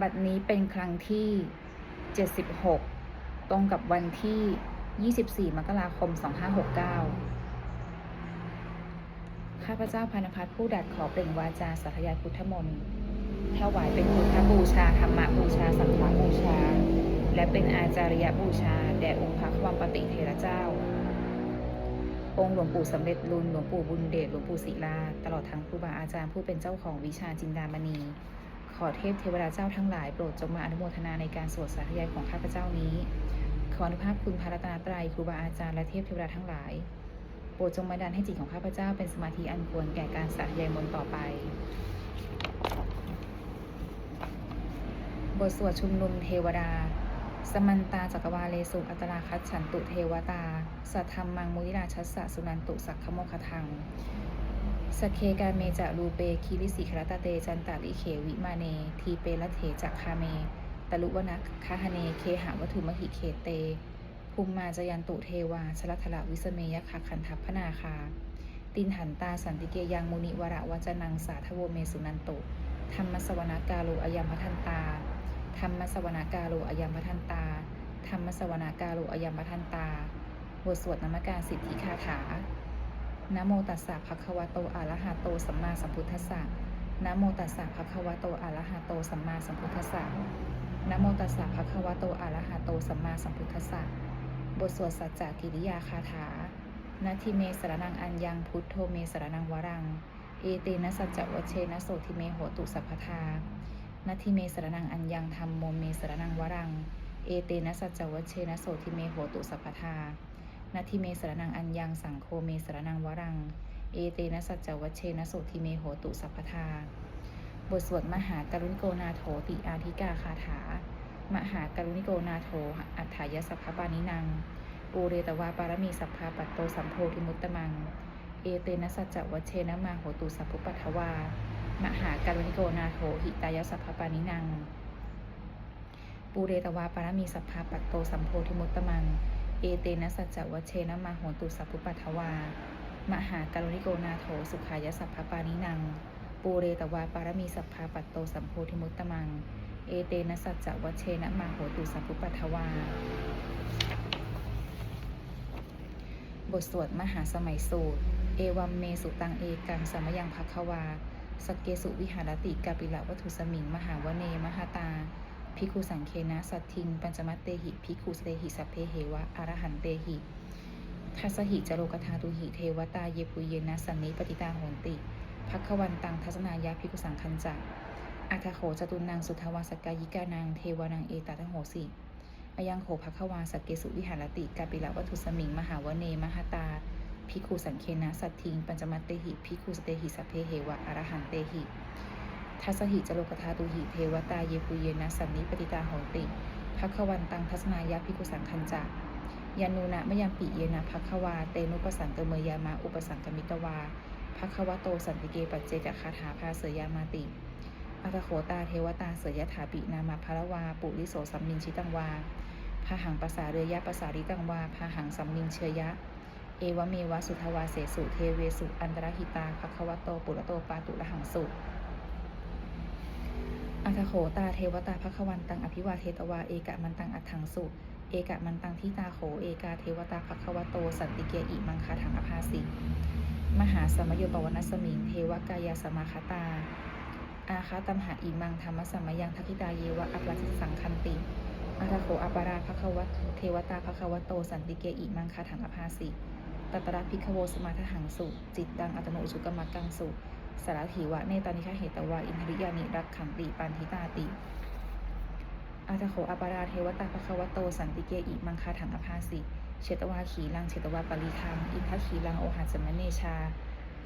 บัดนี้เป็นครั้งที่ 76 ตรงกับวันที่ 24 มกราคม 2569 ข้าพเจ้าพานพัฒผู้ดัดขอเปล่งวาจาสาธยายพุทธมนต์ถวายเป็นพุทธบูชาธรรมบูชา สังฆบูชา และเป็นอาจาริยบูชา แด่องค์พระควมปฏิเทระเจ้า องค์หลวงปู่สำเร็จรุนหลวงปู่บุญเดชหลวงปู่ศิลา ตลอดทั้งครูบาอาจารย์ผู้เป็นเจ้าของวิชาจินดามณี ขอเทพเทวดาเจ้าทั้งหลายโปรดจงมาอนุโมทนาในการสวดสาธยายของข้าพเจ้านี้ ขออนุภาพคุณพระรัตนตรัยครูบาอาจารย์และเทพเทวดาทั้งหลาย โปรดจงมาดันให้จิตของข้าพเจ้าเป็นสมาธิอันควรแก่การสาธยายมนต์ต่อไป บทสวดชุมนุมเทวดา สมันตาจักรวาเลสุอัตราคัจฉันตุเทวตา สัทธรรมังมุนิราชัสสะสุนันตุสักขโมคทัง สเคกาเมจะรูเปคิริสิครตเตจันตาลิเขวิมาเน ทีเปละเถจักคาเมตลุวนักคาหเนเคหาวัตถุมหิเคเต ภูมิมาจยันตุเทวาชลัทละวิสเมยคะขันทัพพนาคา ตินหันตาสันติเกยังมุนิวระวัจนังสาทโวเมสุนันตุธรรมสวนากาโลอยัมพทันตา ธรรมสวนากาโลอยัมพทันตา ธรรมสวนากาโลอยัมพทันตา บทสวดนามการสิทธิคาถา นะโมตัสสะภะคะวะโตอะระหะโตสัมมาสัมพุทธัสสะนะโมตัสสะภะคะวะโตอะระหะโตสัมมาสัมพุทธัสสะนะโมตัสสะภะคะวะโตอะระหะโตสัมมาสัมพุทธัสสะบทสวดสัจจกิริยาคาถานาทิเมสรนังอัญญังพุทโธเมสรนังวรัง เอเตนะสัจจวเชนะโสทิเมโหตุสัพพทานาทิเมสรนังอัญญังธรรมโมเมสรนังวรัง เอเตนะสัจจวเชนะโสทิเมโหตุสัพพทา นาทิเมสรนังอัญญังสังโฆเมสรนังวรัง เอเตนะสัจจวัชเชนะโสทิเมโหตุสัพพทา บทสวดมหากรุณิโกนาโถติอาธิกาคาถา มหากรุณิโกนาโถอัฏฐายสัพพปานินังอูเรตวาปารมีสัพพาปัตโตสัมโพธิมุตตมัง เอเตนะสัจจวัชเชนะมาโหตุสัพพุปัทวา มหากรุณิโกนาโถหิตายสัพพปานินัง ปูเรตวาปารมีสัพพาปัตโตสัมโพธิมุตตมัง เอเตนะสัจจวัชเชนะมาโหตุสัพพุปัทวา มหากรุณิโกนาโถสุขายสัพพปานินัง ปูเรตวาปารมีสัพพาปัตโตสัมโพธิมุตตมัง เอเตนะสัจจวัชเชนะมาโหตุสัพพุปัทวา บทสวดมหาสมัยสูตร เอวัมเมสุตังเอกังสมยังภควาสเกสุวิหารติกาปิละวัตถุสมิง มหาวเนมหาตา ภิกขุสังเคนะสัตทิง ปัญจมัตเตหิภิกขุสเตหิสัพเพเหวะอรหันเตหิทัสหิจโรกธาตุหิเทวตาเยปุเยนะสันนิปติตาโหนติภัควันตังทัศนายาภิกขุสังคันจักอัทโขจตุนังสุทวาสกายิกานังเทวานังเอตตะโหสิอายังโขภัควาสกเกสุวิหารติกาปิละวัตุสมิง มหาวเนมหตาภิกขุสังเคนะสัตทิง ปัญจมัตเตหิภิกขุสเตหิสัพเพเหวะอรหันเตหิ ทัสหิจโรกธาตุหิเทวตาเยปุเยนะสันนิปติตาหนติภัควันตังทัศนายาภิกุสังคันจักยานูนะมยังปิเยนะภัควาเตนุปสันเตเมยามาอุปสังกมิตวาภัควโตสันติเกปัจเจกคาถาภาเสยามาติอัตโขตาเทวตาเสยถาปินามาภรวา ปุริโสสัมมินชิตังวาพาหังภาษาเรยะภาษาริตังวาพาหังสัมมินเชยะ เอวเมวะสุทวาเสสุเทเวสุอันตรหิตาภัควโตปุระโตปาตุระหังสุ อัทโขตาเทวตาภควันตังอภิวาเทตวาเอกะมันตังอัถังสุเอกะมันตังทิตาโขเอกาเทวตาภควโตสันติเกียอิมังคาถังอภาสิมหาสมโยปวนัสมิงเทวกายาสมาคตา อาคาตัมหาอิมังธรรมสมยังทักิตาเยวะอัปราชิสังคันติอัทโขอัปาราภควตเทวตาภควโตสันติเกียอิมังคาถังอภาสิตัตระพิคโวสมาทหังสุจิตตังอัตโนอุชุกมักกังสุ สารถีวะเนตานิคาเหตวาอินทริยานิรักขังติปันทิตาติอาทโขอปาราเทวตาภควโตสันติเกอิมังคาถังอภาสิเชตวาขีลังเชตวาปริคังอินทขีลังโอหัสมเนชา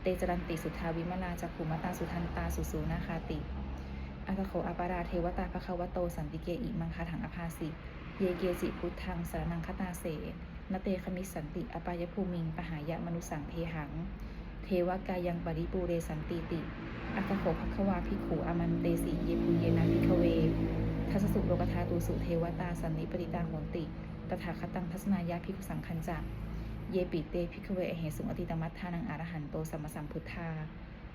เตจรันติสุทาวิมลาจักขุมตาสุทันตาสุสูนาคาติอาทโขอปาราเทวตาภควโตสันติเกอิมังคาถังอภาสิเยเกจิพุทธังสารนังคตาเสนเตคมิสันติอปายภูมิงปหายะมนุสังเทหัง เทวกายังปริปูเรสันติติอัตโขภควาภิกขุอามันเตสีเยปุเยนาภิกเวทัสสุโลกธาตูสุเทวตาสันนิปริตาโหนติตถาคตังทัศนายาภิกขุสังคันจักเยปิเตภิกเวอเหสุงอติตมัตทานังอรหันโตสัมมาสัมพุทธา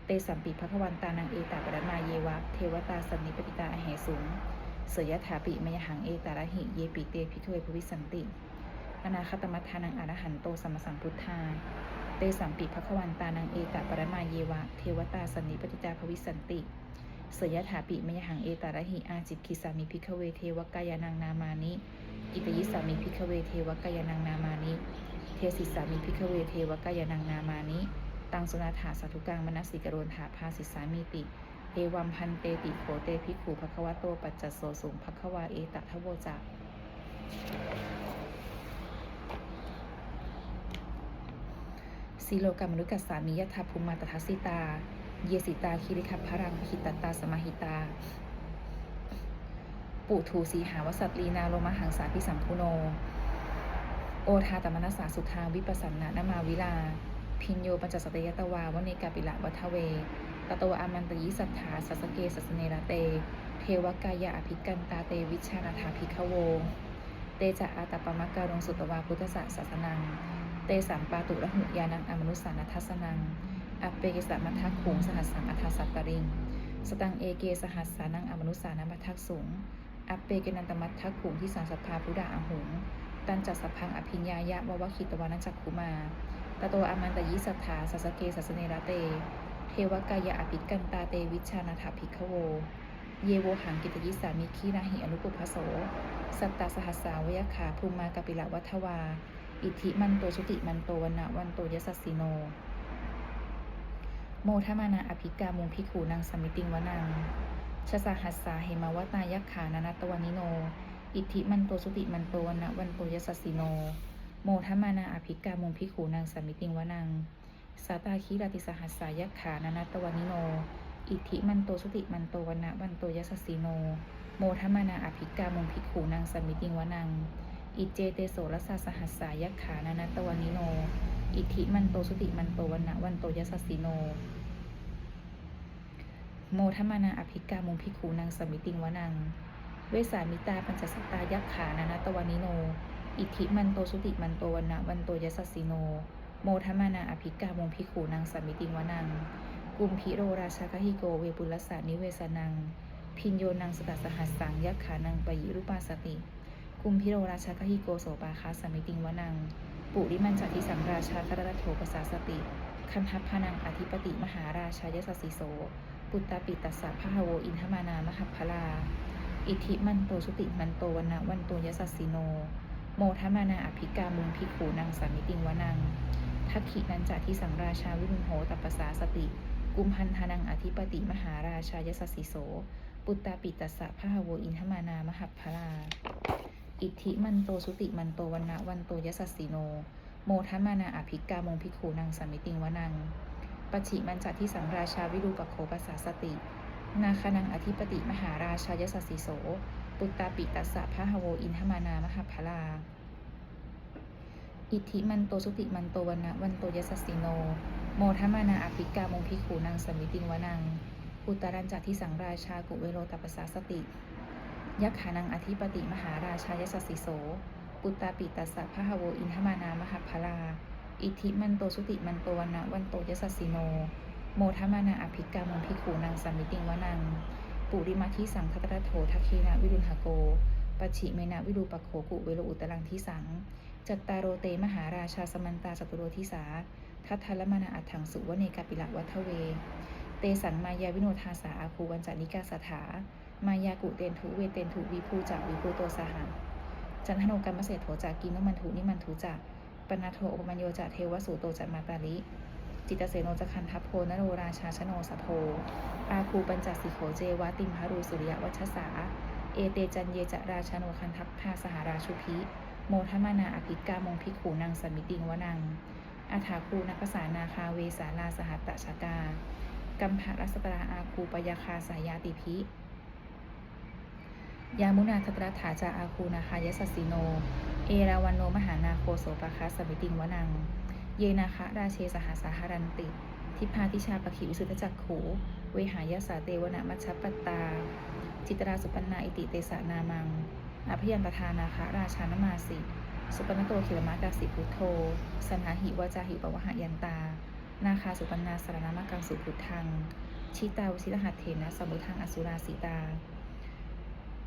เตสัมปิภควันตานังเอตาปรมาเยวะเทวตาสันนิปติตาอเหสุงเสยยถาปิมยหังเอตาระหิเยปิเตพิทเวภวิสันติอนาคตมัทธานังอรหันโตสัมมาสัมพุทธา สัมปิภควันตานังเอตปรมาเยวะ เทวตาสันนิปติจาภวิสันติเสยยถาปิมยหังเอตาระหิอาจิตคิสามิพิกเวเทวกายานังนามานิกิตยิสามิพิกเวเทวกายานังนามานิเทศิสามิพิกเวเทวกายานังนามานิตังสุนาถาสาธุกังมนสิกโรนถาภาสิสามิติ เอวัมพันเตติโขเตภิกขุภควโตปัจจโสสุงภควาเอตทะโวจัก สีโลกรรมนุกัสสามิยทัพภูมาตทัสสิตา เยสิตาคิริคัพพรังคิตตตาสมาหิตา ปุถูสีหาวสัตลีนาโลมหังสาพิสัมพุโน โอทาตมนัสสาสุทาวิปัสสนานามาวิลา พินโยปัญจสตยตวาวเนกาปิละวัทเวตตวอามันตยิสัทธาสัสเกสัสเนระเต เทวกายะอภิกันตาเตวิชานาถาภิกขโว เตจะอาตปมัการงสุตวาพุทธศาสสนัง เตสัมปาตุระหุยานังอมนุสานัทสนังอเปกิสามัททักขุงสหัสสังอัทสัตตริง สตังเอเกสหัสสานังอมนุสานัมัททักสูงอเปเกนันตมัทักขุงที่สารสัพพาพุดาอาหุงตันจัสสพพังอภิญญายะววคิตวานันจักขุมาตโตอามันตยิสัทธาสัสเกสัสเนระเต เทวกายะอภิกันตาเตวิชานาถาภิกขโว เยโวหังกิตยิสามิคีนาหิอนุปุพโส สัตตาสหัสสาวยคาภูมากปิละวัทวา อิทธิมันโตชุติมันโตวันนะวันโตยสัสสิโน โมทมานาอภิกามุงพิขูนางสมิติงวนังชสหัสสาเหมาวตายักขานานัตวานิโน อิทธิมันโตสุติมันโตวันนะวันโตยสัสสิโน โมทมานาอภิกามุงพิขูนางสมิติงวนังสาตาคีราติสหัสสายักขานานัตตวานิโน อิทธิมันโตสุติมันโตวันนะวันโตยสัสสิโน โมทมานาอภิกามุงพิขูนางสมิติงวนัง อิเจเตโสรสาสหัสสายักขานานัตวานิโน อิทิมันโตสุติมันโตวันนะวันโตยสัสสิโน โมทมานาอภิกามุพิขูนางสมิติงวนัง เวสามิตาปัญจสตายักขานานาตวานิโน อิทิมันโตสุติมันโตวันนะวันโตยสัสสิโน โมทมานาอภิกามุพิขูนางสมิติงวนัง กุมพิโรราชากหิโกเวปุลสานิเวสนัง พินโยนังสตัสสหัสสังยักขานังปยิรุปาสติ กุมพิโรราชากหิโกโสปาคาสมิติงวนัง ปุริมันจัติสังราชาคารตโถปสาสติ คันทัพพนังอธิปติมหาราชายสสิโส ปุตตาปิตัสสะพะหโวอินทมานามหัพพลา อิทิมันโตสุติมันโตวันนะวันโตยสัสสิโน โมทมานาอภิกามุงพิขูนางสามิติงวนัง ทักขินันจาที่สังราชาวิรุณโหตัปสาสติ กุมพันธนังอธิปติมหาราชายสสสิโส ปุตตาปิตัสสะพะหโวอินทมานามหัพพลา อิทธิมันโตสุติมันโตวันนะวันโตยสัสสิโน โมทัมานาอภิกามงพิขูนางสามิติงวนังปชิมันจัดที่สังราชาวิรูปโคปัสสาสติ นาคนังอธิปติมหาราชายสัสสิโส ปุตตาปิตัสสะพะหโวอินทมานามหัพลา อิทธิมันโตสุติมันโตวันนะวันโตยสัสสิโน โมทัมานาอภิกามงพิขูนางสมิติงวนังอุตรันจัดที่สังราชากุเวโรตัปปสาสติ ยักขานังอธิปติมหาราชายสสสิโส ปุตตาปิตัสสะพะหโวอินทมานามหัพพลา อิทิมันโตสุติมันโตวันนะวันโตยสัสสิโน โมทมานาอภิกามงพิขูนางสามิติงวนัง ปุริมาทิสังคตรโถทัคเคนะวิรุณหโกปชิเมนะวิรูปโคกุเวโรอุตรังทิสัง จัตตารโรเตมหาราชาสมันตาจตุโรทิสา ทัทธลมานาอัฏฐังสุวเนกาปิละวัทเว เตสังมายาวิโนทาสาอาคูวันจานิกาสถา มายากุเตนทุเวเตนทุวิภูจักวิภูโตสหะจันทโนกรรมเศรษโถจากกินนมันทุนิมันทุจักปนาโทโอปมัญโยจะเทวสูโตจัตมาตาลิจิตเสโนจะคันทัพโพนโรราชาชโนสโพอาคูปัญจสิโขเจวาติมหารูสุริยวัชสา เอเตจันเยจราชาโนคันทัพพาสหราชุพิ โมทมานาอภิกามงพิขูนางสมิติงวนังอาถาคูนักภาษานาคาเวสาลาสหัตตชากา กัมภะรัสตราอาคูปยาคาสายาติพิ ยามุนาทัตรถาจาอาคูนาคายสัสสิโน เอราวันโนมหานาโคโสปะคะสมิติงวนัง เยนาคะราเชสหสาหารันติ ทิพาทิชาปขิวิสุทธจักขูเวหายาสาเตวนะมัชปตตา จิตราสุปันนาอิติเตสานามังอภิยันปทานาคะราชานมาสิ สุปนโตเขลมากาสิพุทโธสันหาหิวาจาหิปวหายันตา นาคาสุปันนาสารนามกังสุพุทธัง ชิตาวชิรหัตเถนะสมุทังอสุราสีตา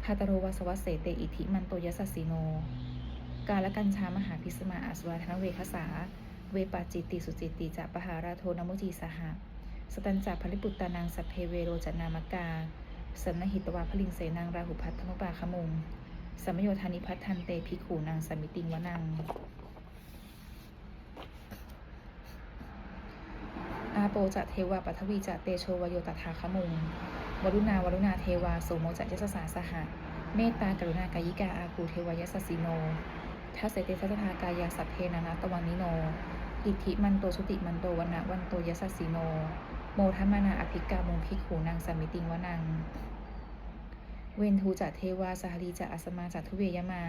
ภหาตโรวสวัสเสเตอิทิมันโตยสัสสิโน กาลกัญชามหาพิสมาอาสวาธนเวคสา เวปาจิตติสุจิตติจะปหาราโทนมุจีสหะ สตันจาภริปุตตานังสัพเพเวโรจนามกา สันนหิตวาพลิงเสนางราหุพัทธนุปาขมุงสัมโยธานิพัทธันเตภิขูนางสมิติงวนังอาโปจะเทวาปัทวีจะเตโชวโยตถาคมุง วรุณาวรุณาเทวาโสโมจะยสสาสหะ เมตตากรุณากายิกาอาคูเทวายสสสิโนทัสเสเตทัสทากายาสัพเพนานาตวันนิโน อิทธิมันโตชุติมันโตวันนะวันโตยสสสิโน โมทัมมานาอภิกามุงพิกขูนางสมิติงวนัง เวนทูจะเทวาสหรีจะอัสมาจะทุเวยมา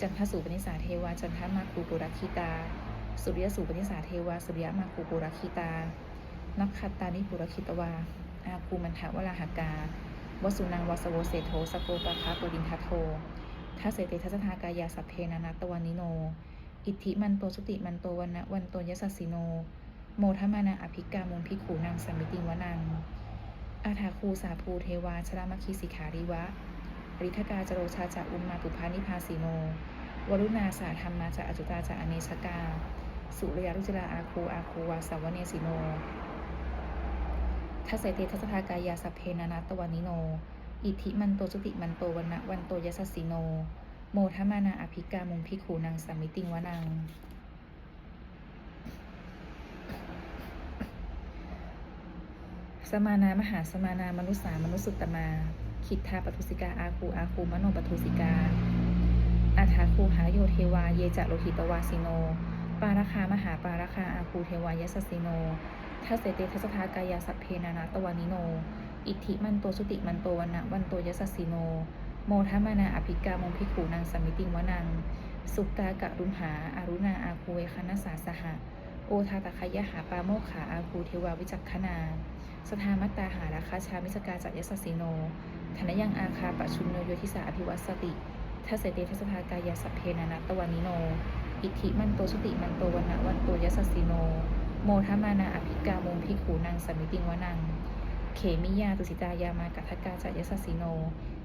จันทสุปนิสาเทวาจันทมาคูปุรักขิตา สุริยสุปนิสาเทวาสุริยมาคูปุรักขิตานักขัตตานิปุรคิตวา อาคูมันทะวราหากาวสุนังวสโวเศโธสโกปะคาปุรินทัทโททัสเสเตทัสทากายาสัพเพนานาตวานิโน อิทธิมันโตสุติมันโตวันนะวันโตยสสสิโน โมทมานาอภิกามุงพิกขูนางสัมมิติวนัง อาถาคูสาภูเทวาชรามคีสิขาริวะ ริทกาจโรชาจะอุมมาปุพานิพาสีโน วรุณาสาธรรมาจะอจุตาจะอเนชกา สุริยรุจราอาคูอาคูวาสาวเนสิโน ทัสเสตทัสทากายาสัพเพนานาตวานิโน อิทิมันโตจุติมันโตวันนะวันโตยสสสิโน โมทมานาอภิกามุงพิกขูนางสัมมิติงวนัง สมานามหาสมานามนุษสามนุสสุตตมาคิดทาปทุสิกาอาคูอาคูมโนปทุสิกาอาถาคูหาโยเทวาเยจะโลหิตวาสิโน ปาราคามหาปาราคาอาคูเทวายสสสิโน ทัสเสตทัสทากายาสัพเพนานาตวานิโน อิทธิมันโตสุติมันโตวันนะวันโตยสสสิโน โมทมานาอภิกามงพิกขูนางสมิติงวนัง สุกากะรุมหาอารุณาอาคูเวคณสาสหะ โอทาตะคยะหาปาโมขาอาคูเทวาวิจักขนาสทามัตตาหาราคาชามิสกาจัยสสสิโนธนยังอาคาปะชุนโนโยทิสาอภิวัสติทัสเสตทัสภากายาสัพเพนานาตวานิโน อิทธิมันโตสุติมันโตวันนะวันโตยสสสิโน โมทมานาอภิกามงพิกขูนางสมมิติงวนัง เขมิยาตุสิตายามากัทกาจัดยสสสิโน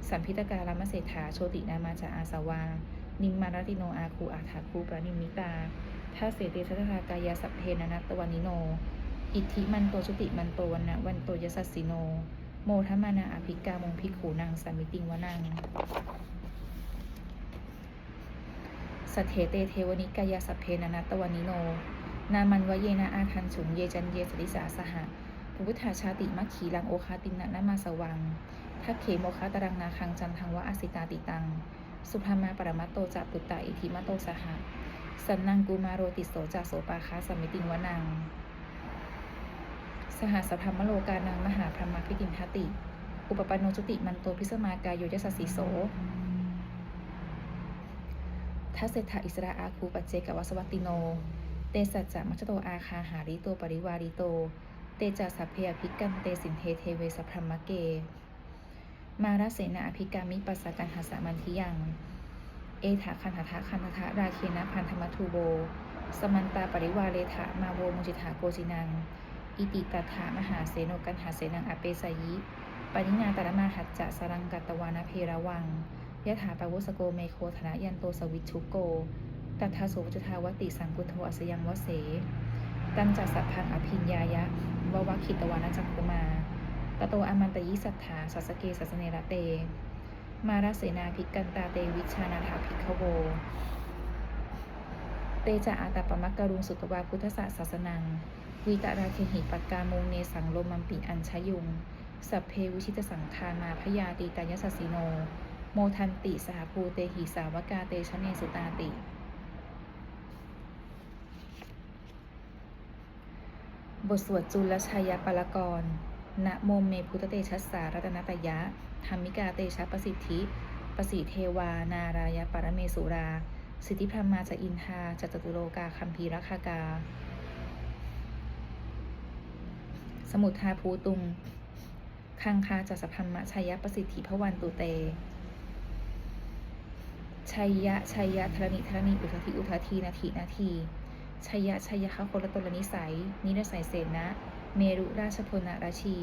สัมพิตการามเศรษฐาโชตินามาจาอาสวา นิมมารติโนอาคูอาถาคูปรานิมิตาทัสเสเตทัสภากายาสัพเพนานาตวานิโน อิทธิมันโตชุติมันโตวันนะวันโตยสัสสิโน โมทมานาอภิกามงพิกขูนางสามิติงวนังสเถเตเทวนิกายาสัพเพนานาตวานิโน นามันวเยนะอาทันฉุงเยจันเยสริสาสหะภูพุทธาชาติมัคขีลังโอคาตินะนามาสวังทักเขโมคาตรังนาคังจันทังวะอสิตาติตัง สุภามาปรมัตโตจะปุตตะอิทิมัตโตสหะสันนังกุมาโรติโสจะโสปาคาสมิติงวนัง สหสัทธรรมโลกานังมหาพรหมพิตินทติ อุปปันโนจุติมันโตพิสมากายโยยสสสิโสทัสเศรษฐาอิสราอาคูปัจเจกวัสวัตติโน เตสัจจะมัชโตอาคาหาริโตปริวาริโต เตจัสัพเพภิกันเตสินเทเทเวสพรมเก มาราเสนาอภิกามิปัสสกันหาสามันทิยัง เอถาคันหทะคันหทะราเคนะพันธมัทูโบ สมันตาปริวาเลถะมาโวมุจิถาโกจินัง อิติตถามหาเสนกันหาเสนังอเปสยิปนินาตระมาหัจจะสรังกัตวานาเพระวังยะถาปวุสโกเมโคธนยันโตสวิชุโก ตัทาโสจุทาวติสังกุโทอสยังวเส ตันจัสสัพพังอภิญญายะววัคิตวานาจักคุมาตโตอมันตยิสัทธาสัสเกสัสเนระเต มาราเสนาภิกันตาเตวิชานาถาภิกขโว เตจะอาตาปมักกรุงสุตวาพุทธศาสสนังวิตาราเคหิปักกาโมงเนสังโลมัมปิอัญชยุง สัพเพวิชิตสังคานาพยาติตายสสสิโน โมทันติสหภูเตหิสาวกาเตชะเนสุตาติ บทสวดจุลชัยปรกรนะโมเมพุทธเตชัสสารัตนตยะ ธรรมิกาเตชะประสิทธิ ประสิเทวา นารายปรเมสุรา สิทธิพรมาจะอินทาจตุโลกาคัมภีรคากา สมุทาภูตุง คังคาจัสพัมมะชัยประสิทธิพวันตุเต ชัยยะชัยยะธรณิธรณีอุทธิอุทธีนาทีนาที ชยะชยะคะโคลตลนิสัย นิรสัยเสนะ เมรุราชพลนราชี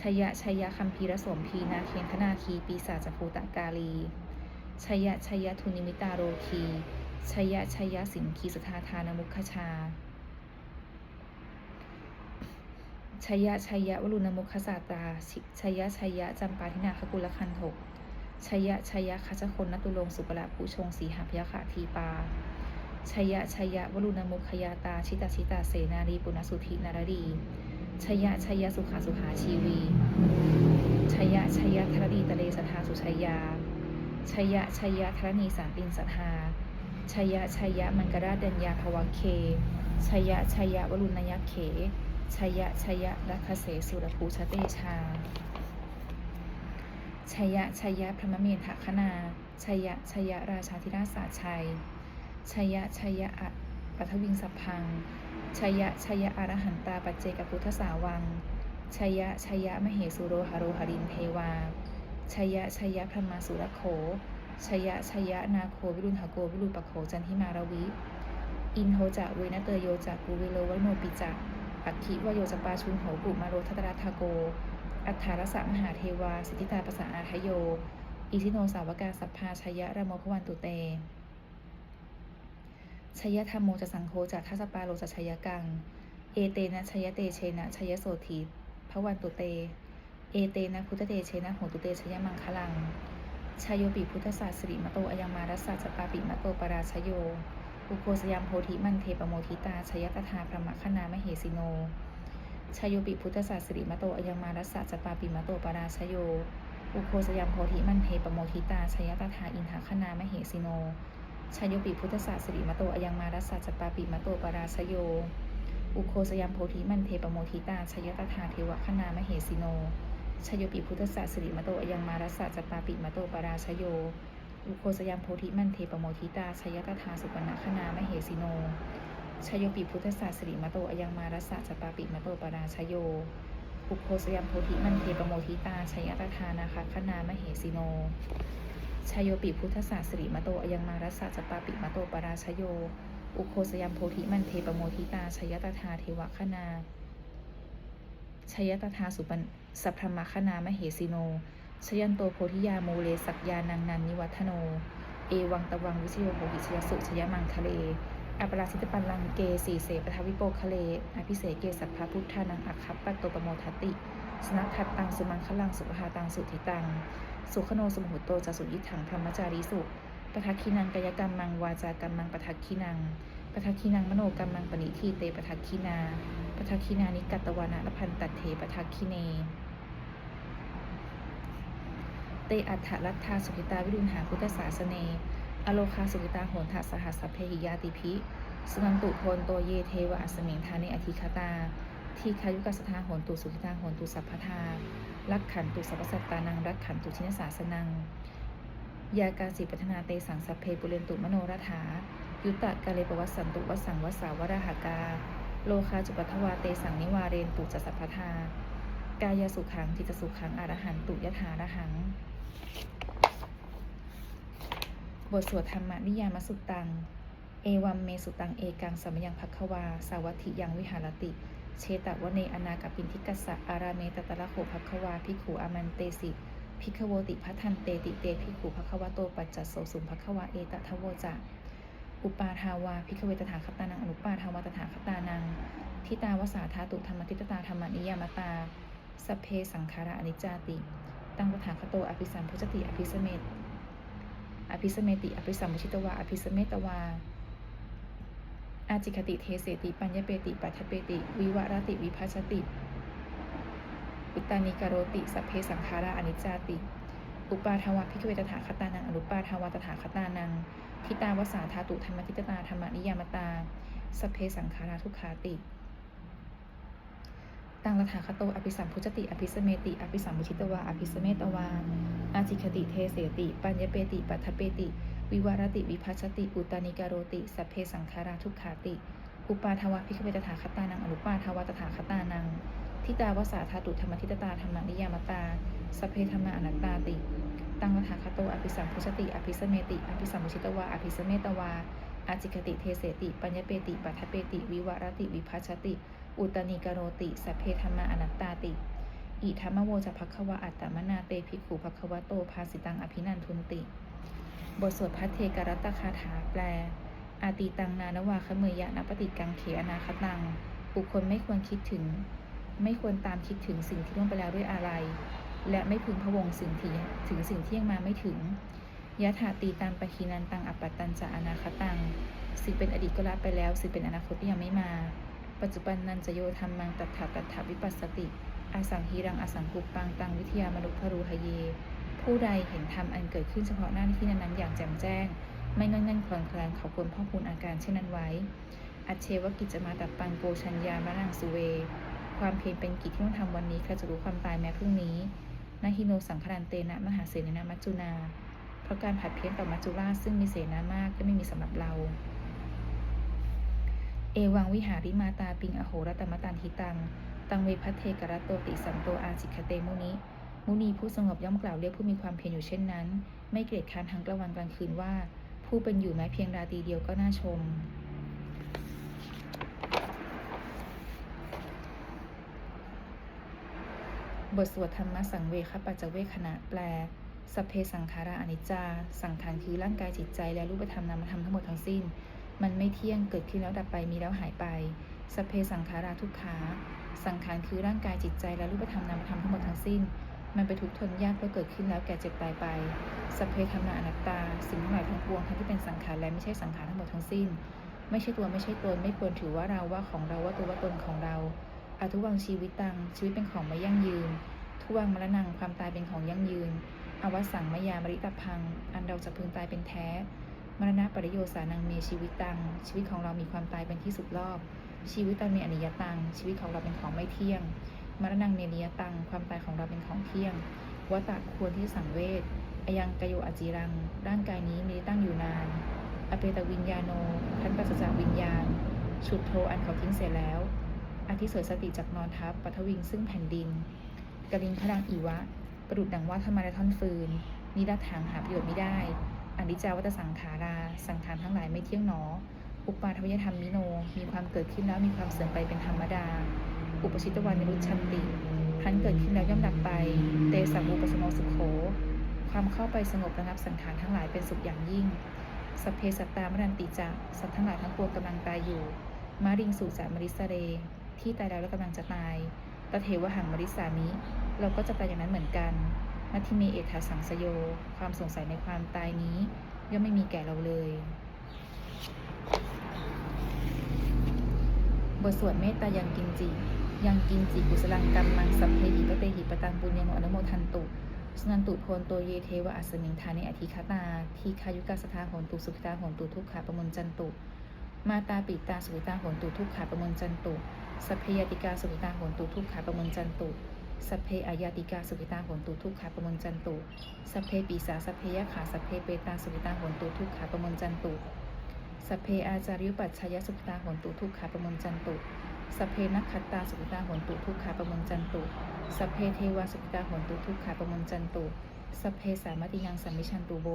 ชยะชยะคัมภีรสมพีนาเคนธนาคีปีศาจภูตกาลีชยะชยะทุนิมิตาโรคีชยะชยะสิงคีสุธาทานมุขชาชยะชยะวรุณมุขสาตาชิชยะชยะจำปาทินาคกุลคันถกชยะชยะคัชคนนตุลงสุปละภูชงสีหพยขาทีปา ชยะชยะวรุณมุขยาตา ชิตาชิตาเสนารีปุณสุธินารดีชยะชยะสุขาสุขาชีวีชยะชยะธรดีตะเลสทาสุชยาชยะชยะธรณีสารตินสัทธาชยะชยะมังกราเดญญาภวเคชยะชยะวรุณยักเขชยะชยะรัคเสสุรภูชเตชาชยะชยะพระมเมธคณาชยะชยะราชาธิราชสาชัย ชยะชยะอัปัทวิงสัพพังชยะชยะอรหันตาปัจเจกพุทธสาวังชยะชยะมเหสุโรหโรหรินเทวาชยะชยะพระมาสุรโขชยะชยะนาโควิรุณหโกวิรุปโขจันทิมารวิ อินโทจะเวนเตโยจะกุวิโลวโนปิจะอัคคิวโยจปาชุนโหกุมาโรทัตรัทาโก อัฏฐารสะมหาเทวา สิทธิตาภาษาอาทโย อิทิโนสาวกาสัพพาชยะระโมพวันตุเต ชยธรรมโมจะสังโฆจะทัสปาโลจะชยกัง เอเตนะชยเตเชนะชยโสธีพระวันตุเต เอเตนะพุทธเตเชนะโหตุเตชยมังคลัง ชายโยปิพุทธศาสตร์สิริมโตอยังมารัสสะจปาปิมโตปราชโย อุโคสยามโพธิมันเทปโมทิตาชยตถาพระมะคณามเหสิโน ชายโยปิพุทธศาสตร์สิริมโตอยังมารัสสะจปาปิมโตปราชโย อุโคสยามโพธิมันเทปโมทิตาชยตถาอินทคณามเหสิโน ชายโยปิพุทธศาสตร์สิริมโตอยังมารัสสะจปาปิมโตปราชโย อุโคสยามโพธิมันเทปโมทิตาชยตถาเทวคณามเหสิโนชยโยปิพุทธศาสตร์สิริมโตอยังมารัสสะจปาปิมโตปราชโย อุโคสยามโพธิมันเทปโมทิตาชยตถาสุปนคณามเหสิโนชยโยปิพุทธศาสตร์สิริมโตอยังมารัสสะจปาปิมโตปราชโย อุโคสยามโพธิมันเทปโมทิตาชยตถานาคคณามเหสิโน ชายโยปิพุทธศาสตร์สิริมโตอยังมารัสสะจปาปิมาโตปราชโย อุโคสยามโพธิมันเทปโมทิตาชยตถาเทวคณาชยตถาสุปันสัพพมคณามเหสิโน ชยันโตโพธิยาโมเลสักยานังนันนิวัฒโน เอวังตะวังวิชโยโหหิชยสุชยมังคะเลอัปราชิตปันลังเกสีเสปทวิโปคะเลอภิเสเกสัพพะพุทธานังอัคคัปปัตโตปโมทติ สนักทัตตังสุมังคลังสุภาตังสุทิตัง สุขโนสมุหุโตจะสุยิถังธรรมจาริสุปทักขินังกายกรรมมังวาจากรรมมังปทักขินังปทักขินังมโนกรรมมังปณิทีเตปทักขินาปทักขินานิกัตตวานะละพันตัดเทปทักขิเน เตอัฏฐรัตถาสุขิตาวิรุณหาพุทธศาสเน อโลคาสุขิตาโหนทัสสหัสสพเพหิยาติภิสนันตุโทนโตเยเทวะอัสมิงทาเนอธิคตาทีคายุกัสทาโหนตุสุขิตาโหนตุสัพพทา รักขันตุสัพพสัตตานัง รักขันตุชินสาสนัง ยากาสิปัฒนาเตสังสัพเพปุเรนตุมโนรถา ยุตตะกาเลปวัสสันตุวสังวสาวราหากา โลคาจุปัทวาเตสังนิวาเรนตุจัสัพพทากายสุขังจิตสุขังอรหันตุยถาระหัง บทสวดธรรมนิยามสุตัง เอวัมเมสุตังเอกังสัมยังภัควา สาวัตถิยังวิหารติ เชตะวเนอนากับปินทิกัสสะอาราเมตตะละโขภควาภิกขุอามันเตสิภิกขโวติพัทันเตติเตภิกขุภควโตปัจจัสโสสุมภควาเอตทะโวจะอุปาทาวาภิกขเวตถาคตานังอนุปาทาวาตถาคตานังทิตาวสาธาตุธรรมทิตตาธรรมนิยามตาสเพสังขาระอนิจจาติ ตังตถาคโตอภิสัมพุจติอภิสเมตอภิสเมติอภิสัมมุชิตวาอภิสเมตวา อาจิคติเทเสติปัญญเปติปัทเปติ วิวรติวิภัชติ อุตานิกโรติสัพเพสังขาราอนิจจาติ อุปาทวะพิกเวตถาคตานังอนุปาทวะตถาคตานังทิตาวสาธาตุธรรมทิตตาธรรมนิยามตาสัพเพสังขาราทุกขาติตังตถาคโตอภิสัมพุจติอภิสเมติ อภิสัมมุชิตวาอภิสเมตวาอาจิคติเทเสติ ปัญญเปติ ปัทเปติ วิวารติวิภัชติ อุตานิการโรติสัพเพสังขาราทุกขาติ อุปาทวะพิคเวตถาคตานังอนุปาทวะตถาคตานังทิตาวสาธาตุธรรมทิตตาธรรมนิยามตาสัพเพธรรมอนัตตาติ ตังตถาคโตอภิสัมพุชติ อภิสเมติ อภิสัมมุชิตวาอภิสเมตวาอาจิคติเทเสติ ปัญญเปติ ปัทเปติ วิวารติ วิภัชติ อุตานิการโรติ สัพเพธรรมอนัตตาติ อิทัมมโวจะพักควะอัตตมนาเตภิกขุพักวะโต ภาสิตังอภินันทุนติ บทสวดพัทเทกรัตคาถาแปล อาตีตังนานวาคเมยะนปฏิกังเขอนาคตัง บุคคลไม่ควรคิดถึง ไม่ควรตามคิดถึงสิ่งที่ล่วงไปแล้วด้วยอะไร และไม่พึงพะวงสิ่งที่ถึงสิ่งที่ยังมาไม่ถึงยะถาตีตามปะคีนันตังอัปปัตตันจะอนาคตัง สิ่งเป็นอดีตก็ละไปแล้ว สิ่งเป็นอนาคตที่ยังไม่มา ปัจจุบันนันจะโยธรรมังตัถาตัถาวิปัสสติอาสังฮีรังอาสังกุปปังตังวิทยามนุพรูหเย ผู้ใดเห็นธรรมอันเกิดขึ้นเฉพาะหน้าที่นั้นๆอย่างแจ่มแจ้ง ไม่งอนงันคลอนแคลนเขาควรพ่อพูนอาการเช่นนั้นไว้ อัจเชวกิจมาตับปังโกชัญญามะนังสุเว ความเพียรเป็นกิจที่ต้องทำวันนี้ใครจะรู้ความตายแม้พรุ่งนี้นาฮิโนสังครันเตนะมหาเสนนะมัจจุนา เพราะการผัดเพี้ยนต่อมัจจุราชซึ่งมีเสนามากก็ไม่มีสำหรับเรา เอวังวิหาริมาตาปิงอโหรตมตันทิตัง ตังเวพัเทกรตโตติสัมโตอาจิคเตมุนิ มุนีผู้สงบย่อมกล่าวเรียกผู้มีความเพียรอยู่เช่นนั้น ไม่เกลียดค้านทั้งกลางวันกลางคืนว่า ผู้เป็นอยู่แม้เพียงราตรีเดียวก็น่าชม บทสวดธรรมสังเวคปัจจเวคขณะแปลสัพเพสังขาราอนิจจา สังขารคือร่างกายจิตใจและรูปธรรมนามธรรมทั้งหมดทั้งสิ้น มันไม่เที่ยงเกิดขึ้นแล้วดับไปมีแล้วหายไป สัพเพสังขาราทุกขา สังขารคือร่างกายจิตใจและรูปธรรมนามธรรมทั้งหมดทั้งสิ้น มันเป็นทุกข์ทนยากเพราะเกิดขึ้นแล้วแก่เจ็บตายไป สัพเพธรรมาอนัตตา สิ่งทั้งหลายทั้งปวงทั้งที่เป็นสังขารและไม่ใช่สังขารทั้งหมดทั้งสิ้น ไม่ใช่ตัวไม่ใช่ตนไม่ควรถือว่าเราว่าของเราว่าตัวว่าตนของเราอทุวังชีวิตตังชีวิตเป็นของไม่ยั่งยืน ทุวังมรณังความตายเป็นของยั่งยืน อวสังมยามริตพัง อันเราจะพึงตายเป็นแท้ มรณะปริโยสานังเมชีวิตตัง ชีวิตของเรามีความตายเป็นที่สุดรอบ ชีวิตตังเมอนิยตัง ชีวิตของเราเป็นของไม่เที่ยง มรณังเมนิยตัง ความตายของเราเป็นของเที่ยงวัตตะควรที่สังเวชอายังกโยอจิรัง ร่างกายนี้มีตั้งอยู่นาน อเปตวิญญาโนท่านปัสสจากวิญญาณฉุดโทอันเขาทิ้งเสียแล้วอาทิเสวยสติจากนอนทับปัทวิงซึ่งแผ่นดิน กลิงพลังอีวะ ประดุดดังว่าทำมาในท่อนฟืน นิรัตถางหาประโยชน์ไม่ได้อนิจจาวัตสังขารา สังขารทั้งหลายไม่เที่ยงหนอ อุปาทวยธรรมมิโน มีความเกิดขึ้นแล้วมีความเสื่อมไปเป็นธรรมดา อุปชิตวันนิรุชชันติครั้นเกิดขึ้นแล้วย่อมดับไป เตสังอุปสโนสุขโข ความเข้าไปสงบระงับสังขารทั้งหลายเป็นสุขอย่างยิ่งสัพเพสัตตามรันติจะสัตว์ทั้งหลายทั้งปวงกำลังตายอยู่ มาริงสุจามริสเร ที่ตายแล้วและกำลังจะตายตเทวหังมริสามิ เราก็จะตายอย่างนั้นเหมือนกันนัทิเมเอถาสังสโย ความสงสัยในความตายนี้ ย่อมไม่มีแก่เราเลย บทสวดเมตตายังกินจิ ยังกินจิกุสลังกรรมมังสัพเพหิปเตหิปตังบุญยังอนุโมทันตุสนันตุโพนโตเยเทวะอัสมิงทานิอธิคตา ทีคายุกาสทาโหนตุสุขิตาโหนตุทุกขาปมุนจันตุ มาตาปิตาสุขิตาโหนตุทุกขาปมุนจันตุ สัพเพยติกาสุขิตาโหนตุทุกขาปมุนจันตุ สัพเพอายาติกาสุขิตาโหนตุทุกขาปมุนจันตุ สัพเพปีสาสัพเพยขาสัพเพเปตาสุขิตาโหนตุทุกขาปมุนจันตุ สัพเพอาจาริยุปัชชยสุขิตาโหนตุทุกขาปมุนจันตุ สเพนักขัตตาสุขิตาหนตุทุกขาประมุนจันตุสเพเทวาสุขิตาหนตุทุกขาประมุนจันตุสเพสามติยังสัมมิชันตุโบ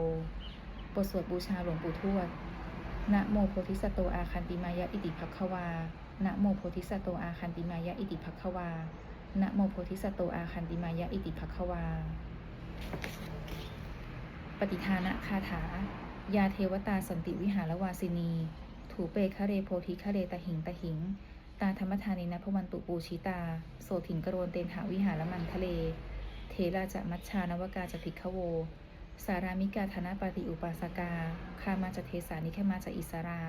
บทสวดบูชาหลวงปู่ทวด นะโมโพธิสัตโตอาคันติมายะอิติภัคควา นะโมโพธิสัตโตอาคันติมายะอิติภัคควา นะโมโพธิสัตโตอาคันติมายะอิติภัคควา ปฏิทานะคาถา ยาเทวตาสันติวิหารวาสินี ถูเปคะเรโพธิคะเรตะหิงตะหิง ตาธรรมทานินพวันตุปูชิตา โสถิงกโรนเตนหาวิหารมันทะเล เทราจะมัชชานวกาจะภิกขโว สารามิกาธนาปาติอุปาสกา คามาจะเทสานิแคมาจะอิสรา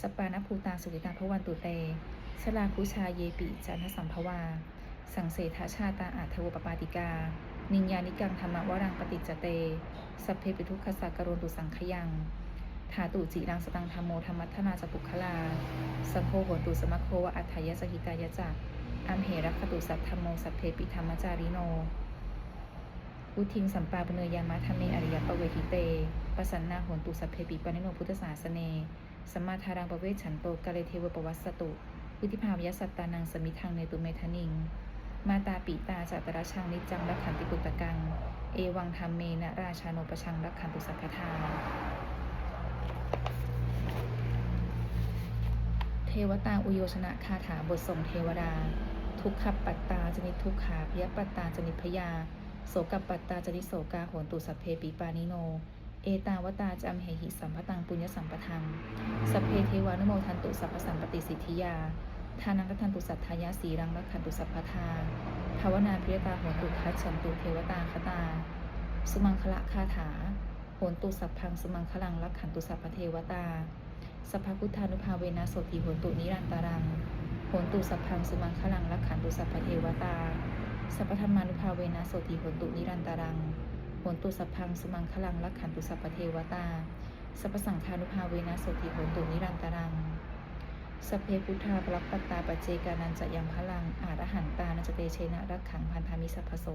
สปานภูตาสุริตาพวันตุเต ชลาคุชาเยปิจันทสัมภวา สังเสทาชาตาอาทวปปาติกา นิญญานิกังธรรมวรังปฏิจเต สัพเพปิทุกขสักกโรนตุสังขยัง ถาตุจิรังสตังธรรมโมธรรมัทนาจปุคลาสโพโหตุสมโควะอัฏฐายสหิตายจักอัมเหรักขตุสัทธรรมโมสัพเพปิธรรมจาริโน อุทิงสัมปาปเนยยามะธรรมเมอริยปเวทิเตปสันนาโหนตุสัพเพปิปนิโนพุทธศาสเนสมมาทารังปเวชฉันโตกะเลเทวปวัสสตุวิธิภาวยสัตตานังสมิทังเนตุเมทนิง มาตาปิตาจัตระชังนิจังรักขันติปุตตะกัง เอวังธรรมเมนะราชาโนปชังรักขันตุสัพพทา เท วตาอุโยชนะคาถาบทส่งเทวดา ทุกขปัตตาจนิทุกขาพยปัตตาจนิพยา โสกปัตตาจนิโสกาโหนตุสัพเพปิปานิโน เอตาวตาจัมเหหิสัมปตังปุญญสัมปทัง สัพเพเทวานุโมทันตุสัพพสัมปติสิทธิยาทานังรักขันตุสัทธายาสีรังรักขันตุสัพพทาภาวนาพิยตาโหนตุคัจฉันตุเทวตาคตา สุมังคละคาถาโหนตุสัพพังสุมังคลังรักขันตุสัพพเทวตา สัพพุทธานุภาเวนะโสติโหตุนิรันตารังโหตุสัพพังสุมังคลังรักขันตุสัพพเทวตา สัพพธรรมานุภาเวนะโสติโหตุนิรันตารังโหตุสัพพังสุมังคลังรักขันตุสัพพเทวตา สัพพสังฆานุภาเวนะโสติโหตุนิรันตารังสพเพพุทธาพลักปตตาปเจกานันจะยังพลัง อาระหันตานัจะเตเชนะรักขังพันธามิสัพพโส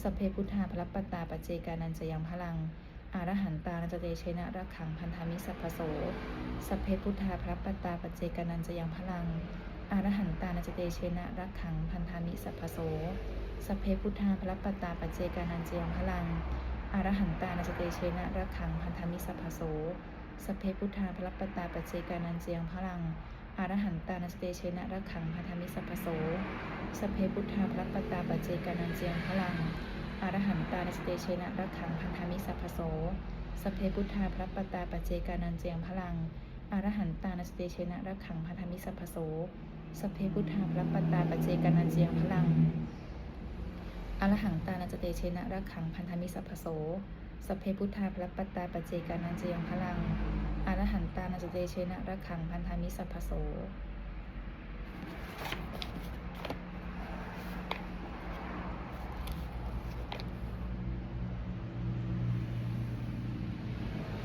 สพเพพุทธาพลักปตตาปเจกานันจะยังพลัง อารหันตานันจเตเชนะรักขังพันธามิสัพพโสสพเพพุทธาพลักปัตตาปจเจกานันจะยังพลัง อารหันตานันจเตเชนะรักขังพันธามิสัพพโสสพเพพุทธาพลักปัตตาปจเจกานันจะยังพลัง อารหันตานจเตเชนะรักขังพันธมิสัพพโสสพเพพุทธาพลัปปตาปัจเจกานันเจียงพลัง อารหันตานจเตเชนะรักขังพันธมิสัพพโสสพเพพุทธาพลัปปตาปัจเจกานันเจียงพลัง อารหันตานาจเตเชนะรักขังพันธมิสัพพโสสเพพุทธาพลัปตาปเจกานันเจียงพลังอารหันตานาจเตเชนะรักขังพันธมิสัพพโสสเพพุทธาพลัปตาปเจกานันเจียงพลังอรหังตานันเตเชนะรักขังพันธมิสัพพโสสเพพุทธาพระปตาปเจกานันเจียงพลังอรหันตานันเตเชนะรักขังพันธมิสัพพโส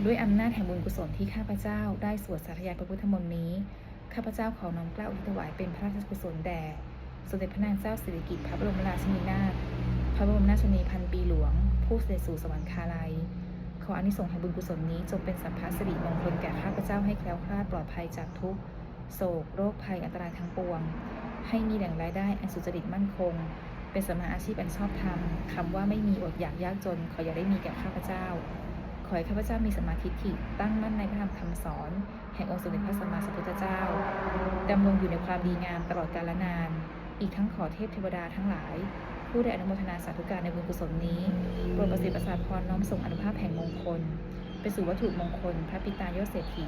ด้วยอำนาจแห่งบุญกุศลที่ข้าพเจ้าได้สวดสาธยายพระพุทธมนต์นี้ ข้าพเจ้าขอน้อมเกล้าอุทิศถวายเป็นพระราชกุศลแด่สมเด็จพระนางเจ้าสิริกิติ์พระบรมราชินีนาถ พระบรมราชนีพันปีหลวง ผู้เสด็จสู่สวรรคาลัย ขออานิสงส์แห่งบุญกุศลนี้จงเป็นสัพพะสิริมงคลแก่ข้าพเจ้าให้แคล้วคลาดปลอดภัยจากทุกโศกโรคภัยอันตรายทั้งปวง ให้มีแหล่งรายได้อันสุจริตมั่นคง เป็นสมาอาชีพอันชอบธรรมคำว่าไม่มีอดอยากยากจนขออย่าได้มีแก่ข้าพเจ้า อให้ข้าพเจ้ามีสมาธิฐิตั้งมั่นในพระธรรมคำสอน แห่งองค์สมเด็จพระสัมมาสัมพุทธเจ้าดำรงอยู่ในความดีงามตลอดกาลนาน อีกทั้งขอเทพเทวดาทั้งหลาย ผู้ได้อนุโมทนาสาธุการในบุญกุศลนี้โปรดประสิทธิ์ประสาทพรน้อมส่งอนุภาพแห่งมงคล ไปสู่วัตถุมงคล พระปิตายอดเศรษฐี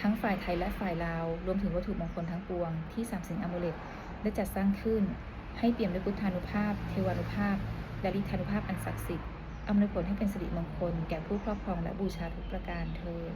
ทั้งฝ่ายไทยและฝ่ายลาว รวมถึงวัตถุมงคลทั้งปวงที่สามสิงอมูเลตได้จัดสร้างขึ้น ให้เปี่ยมด้วยพุทธานุภาพ เทวานุภาพ และฤทธานุภาพอันศักดิ์สิทธิ์ อำนวยผลให้เป็นสิริมงคล แก่ผู้ครอบครองและบูชาทุกประการเทอญ